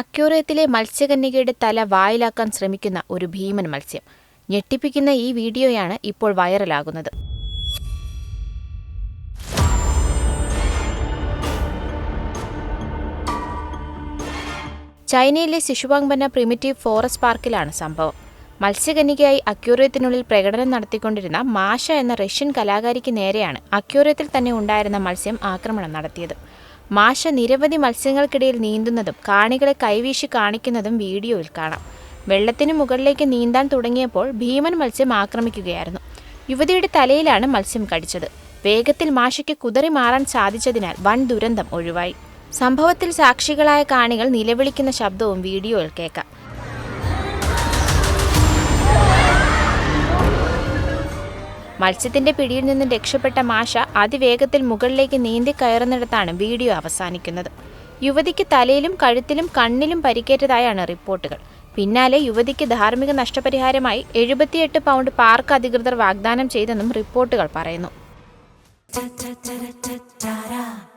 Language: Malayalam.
അക്വേറിയത്തിലെ മത്സ്യകന്യകയുടെ തല വായിലാക്കാൻ ശ്രമിക്കുന്ന ഒരു ഭീമൻ മത്സ്യം. ഞെട്ടിപ്പിക്കുന്ന ഈ വീഡിയോയാണ് ഇപ്പോൾ വൈറലാകുന്നത്. ചൈനയിലെ സിഷുവാങ്ബന്ന പ്രിമിറ്റീവ് ഫോറസ്റ്റ് പാർക്കിലാണ് സംഭവം. മത്സ്യകന്യകയായി അക്യൂറിയത്തിനുള്ളിൽ പ്രകടനം നടത്തിക്കൊണ്ടിരുന്ന മാഷ എന്ന റഷ്യൻ കലാകാരിക്ക് നേരെയാണ് അക്യൂറിയത്തിൽ തന്നെ ഉണ്ടായിരുന്ന മത്സ്യം ആക്രമണം നടത്തിയത്. മാഷ നിരവധി മത്സ്യങ്ങൾക്കിടയിൽ നീന്തുന്നതും കാണികളെ കൈവീശി കാണിക്കുന്നതും വീഡിയോയിൽ കാണാം. വെള്ളത്തിന് മുകളിലേക്ക് നീന്താൻ തുടങ്ങിയപ്പോൾ ഭീമൻ മത്സ്യം ആക്രമിക്കുകയായിരുന്നു. യുവതിയുടെ തലയിലാണ് മത്സ്യം കടിച്ചത്. വേഗത്തിൽ മാഷയ്ക്ക് കുതറി മാറാൻ സാധിച്ചതിനാൽ വൻ ദുരന്തം ഒഴിവായി. സംഭവത്തിൽ സാക്ഷികളായ കാണികൾ നിലവിളിക്കുന്ന ശബ്ദവും വീഡിയോയിൽ കേൾക്കാം. മത്സ്യത്തിന്റെ പിടിയിൽ നിന്നും രക്ഷപ്പെട്ട മാഷ അതിവേഗത്തിൽ മുകളിലേക്ക് നീന്തി കയറുന്നിടത്താണ് വീഡിയോ അവസാനിക്കുന്നത്. യുവതിക്ക് തലയിലും കഴുത്തിലും കണ്ണിലും പരിക്കേറ്റതായാണ് റിപ്പോർട്ടുകൾ. പിന്നാലെ യുവതിക്ക് ധാർമ്മിക നഷ്ടപരിഹാരമായി എഴുപത്തിയെട്ട് പൗണ്ട് പാർക്ക് അധികൃതർ വാഗ്ദാനം ചെയ്തെന്നും റിപ്പോർട്ടുകൾ പറയുന്നു.